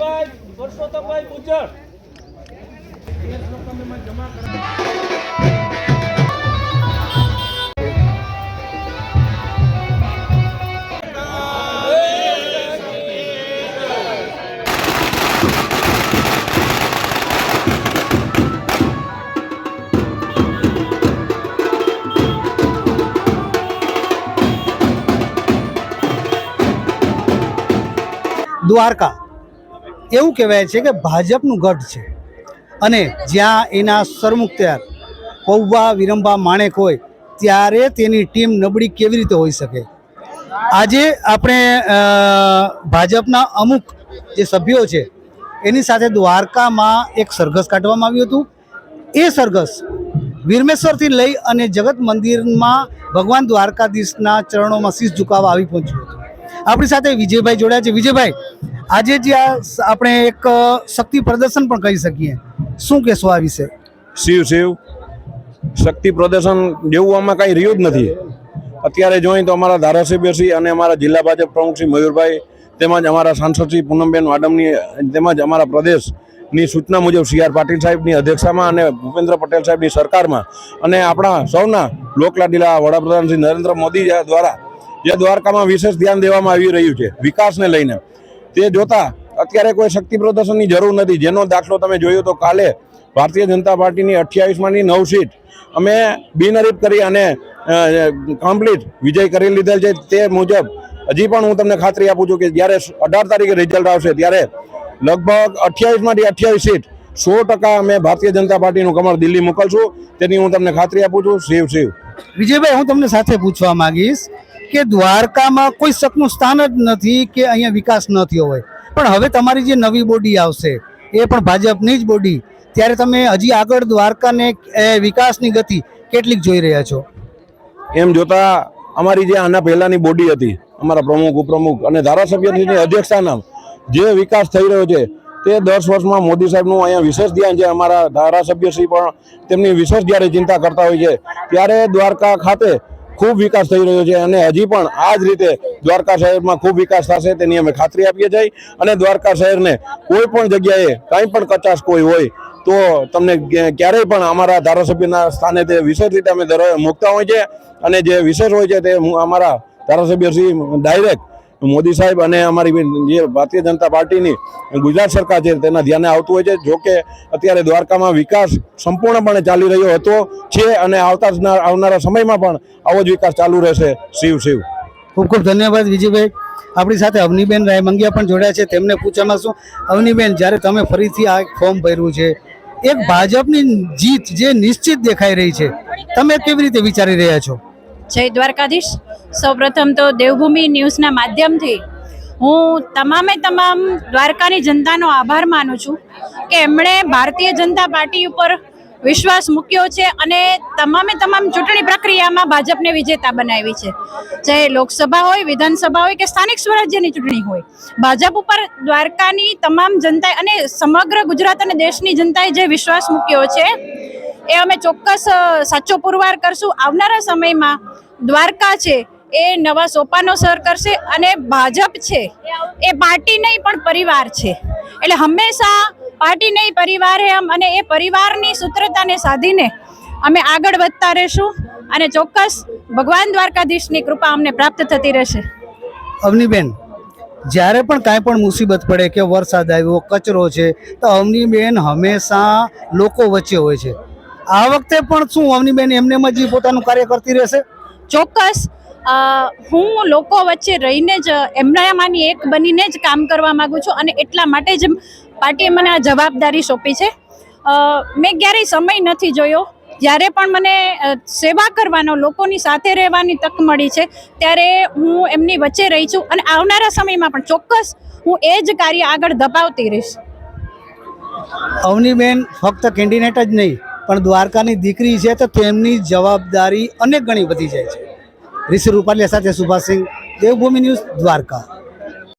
વિજયભાઈ પરસોત્તમભાઈ ગુજર દ્વારકા. એવું કહેવાય છે કે ભાજપનું ગઢ છે. અને જ્યાં એના સરમુખત્યાર પૌવા વિરંબા, માણેક હોય, ત્યારે તેની ટીમ નબળી કેવી રીતે હોઈ શકે? આજે આપણે ભાજપના અમુક જે સભ્યો છે, એની સાથે દ્વારકામાં એક સરઘસ કાઢવામાં આવ્યું હતું. એ સરઘસ વિરમેશ્વરથી લઈ અને જગત મંદિરમાં ભગવાન દ્વારકાધીશના ચરણોમાં શીશ ઝુકાવવા આવી પહોંચ્યું હતું. આપણી સાથે વિજયભાઈ જોડ્યા છે. વિજયભાઈ, આજે જે આ આપણે એક શક્તિ પ્રદર્શન પણ કરી શકીએ. શું કહેશો આ વિશે? શિવ શિવ. શક્તિ પ્રદર્શન જેવું આમાં કાંઈ રહ્યું જ નથી. અત્યારે જોઈએ તો અમારા ધારાસભ્ય શ્રી અને અમારા જિલ્લા ભાજપ પ્રમુખ શ્રી મયુરભાઈ તેમજ અમારા સાંસદ શ્રી પૂનમબેન વાડમની તેમજ અમારા પ્રદેશની સૂચના મુજબ સી આર પાટીલ સાહેબની અધ્યક્ષતામાં અને ભૂપેન્દ્ર પટેલ સાહેબની સરકારમાં અને આપણા સૌના લોકલાડીલા વડાપ્રધાન શ્રી નરેન્દ્ર મોદી દ્વારા જે દ્વારકામાં વિશેષ ધ્યાન દેવામાં આવી રહ્યું છે, વિકાસને લઈને. તે જોતા અત્યારે કોઈ શક્તિ પ્રદર્શનની જરૂર નથી. જેનો દાખલો તમે જોયો તો કાલે ભારતીય જનતા પાર્ટીની અઠ્યાવીસમાંની નવ સીટ અમે બિનહરીફ કરી અને કમ્પ્લીટ વિજય કરી લીધેલ છે તે મુજબ. હજી પણ હું તમને ખાતરી આપું છું કે જ્યારે અઢાર તારીખે રિઝલ્ટ આવશે, ત્યારે લગભગ અઠ્યાવીસમાંથી અઠ્યાવીસ સીટ સો ટકા અમે ભારતીય જનતા પાર્ટીનું કમર દિલ્હી મોકલશું. તેની હું તમને ખાતરી આપું છું. શિવ શિવ. વિજયભાઈ, હું તમને સાથે પૂછવા માંગીશ કે દ્વારકામાં કોઈ શકનું સ્થાન જ નથી કે અહીંયા વિકાસ ન થયો હોય. પણ હવે તમારી જે નવી બોડી આવશે, એ પણ ભાજપની જ બોડી, ત્યારે તમે હજી આગળ દ્વારકાને વિકાસની ગતિ કેટલીક જોઈ રહ્યા છો? એમ જોતા અમારી જે આના પહેલાની બોડી હતી, અમારા પ્રમુખ, ઉપપ્રમુખ અને ધારાસભ્યની અધ્યક્ષતાના જે વિકાસ થઈ રહ્યો છે, તે દસ વર્ષમાં મોદી સાહેબનું અહીંયા વિશેષ ધ્યાન છે, અમારા ધારાસભ્યશ્રી પણ તેમની વિશેષ જ્યારે ચિંતા કરતા હોય છે, ત્યારે દ્વારકા ખાતે ખૂબ વિકાસ થઈ રહ્યો છે અને હજી પણ આ જ રીતે દ્વારકા શહેરમાં ખૂબ વિકાસ થશે તેની અમે ખાતરી આપીએ છીએ. અને દ્વારકા શહેરને કોઈ પણ જગ્યાએ કાંઈ પણ કચાશ કોઈ હોય તો તમને ક્યારેય પણ અમારા ધારાસભ્યના સ્થાને તે વિશેષ રીતે અમે મૂકતા હોય છે. અને જે વિશેષ હોય છે તે અમારા ધારાસભ્ય શ્રી, ડાયરેક્ટ મોદી સાહેબ અને અમારી જે ભારતીય જનતા પાર્ટીની ગુજરાત સરકાર છે તેના ધ્યાને આવતું હોય છે. જો કે અત્યારે દ્વારકામાં વિકાસ સંપૂર્ણપણે ચાલી રહ્યો હતો છે અને આવતા આવનારા સમયમાં પણ આવો જ વિકાસ ચાલુ રહેશે. શિવ શિવ. ખૂબ ખૂબ ધન્યવાદ વિજયભાઈ. આપણી સાથે અવનીબેન રાયમંગિયા પણ જોડ્યા છે. તેમને પૂછવામાં શું? અવનીબેન જ્યારે તમે ફરીથી આ ફોર્મ ભર્યું છે એક ભાજપની જીત જે નિશ્ચિત દેખાઈ રહી છે તમે કેવી રીતે વિચારી રહ્યા છો? જય દ્વારકાધીશ. સૌપ્રથમ તો દેવભૂમિ ન્યૂઝના માધ્યમથી હું તમામે તમામ દ્વારકાની જનતાનો આભાર માનું છું કે એમણે ભારતીય જનતા પાર્ટી ઉપર વિશ્વાસ મૂક્યો છે અને તમામે તમામ ચૂંટણી પ્રક્રિયામાં ભાજપને વિજેતા બનાવી છે. ચાહે લોકસભા હોય, વિધાનસભા હોય કે સ્થાનિક સ્વરાજ્યની ચૂંટણી હોય. ભાજપ ઉપર દ્વારકાની તમામ જનતાએ અને સમગ્ર ગુજરાત અને દેશની જનતાએ જે વિશ્વાસ મૂક્યો છે, એ અમે ચોક્કસ સાચો પુરવાર કરશું. આવનારા સમયમાં દ્વારકા છે એ નવા સોપાનો સર કરશે અને ભાજપ છે એ પાર્ટી નહીં પણ પરિવાર છે. એટલે હંમેશા પાર્ટી નહીં પરિવાર હે અને એ પરિવારની સૂત્રતાને સાધીને અમે આગળ વધતા રહેશું અને ચોક્કસ ભગવાન દ્વારકાધીશની કૃપા અમને પ્રાપ્ત થતી રહેશે. અવનીબેન જ્યારે પણ કાંઈ પણ મુસીબત પડે કે વરસાદ આવ્યો કચરો છે તો અવનીબેન હંમેશા લોકો વચ્ચે હોય છે. આ વખતે પણ શું અવનીબેન એમને એમ જ પોતાનું કાર્ય કરતી રહેશે? ચોક્કસ હું લોકો વચ્ચે રહીને જ એમનામાંની એક બનીને જ કામ કરવા માંગુ છું અને એટલા માટે જ પાર્ટીએ મને આ જવાબદારી સોંપી છે. મેં ક્યારેય સમય નથી જોયો. જ્યારે પણ મને સેવા કરવાનો, લોકોની સાથે રહેવાની તક મળી છે, ત્યારે હું એમની વચ્ચે રહી છું અને આવનારા સમયમાં પણ ચોક્કસ હું એ જ કાર્ય આગળ ધપાવતી રહીશ. અવનીબેન ફક્ત કેન્ડિડેટ જ નહીં, પણ દ્વારકાની દીકરી છે તો તેમની જવાબદારી અનેક ગણી વધી જાય છે. ઋષિ રૂપાલિયા સાથે સુભાષ સિંહ દેવભૂમિ ન્યૂઝ દ્વારકા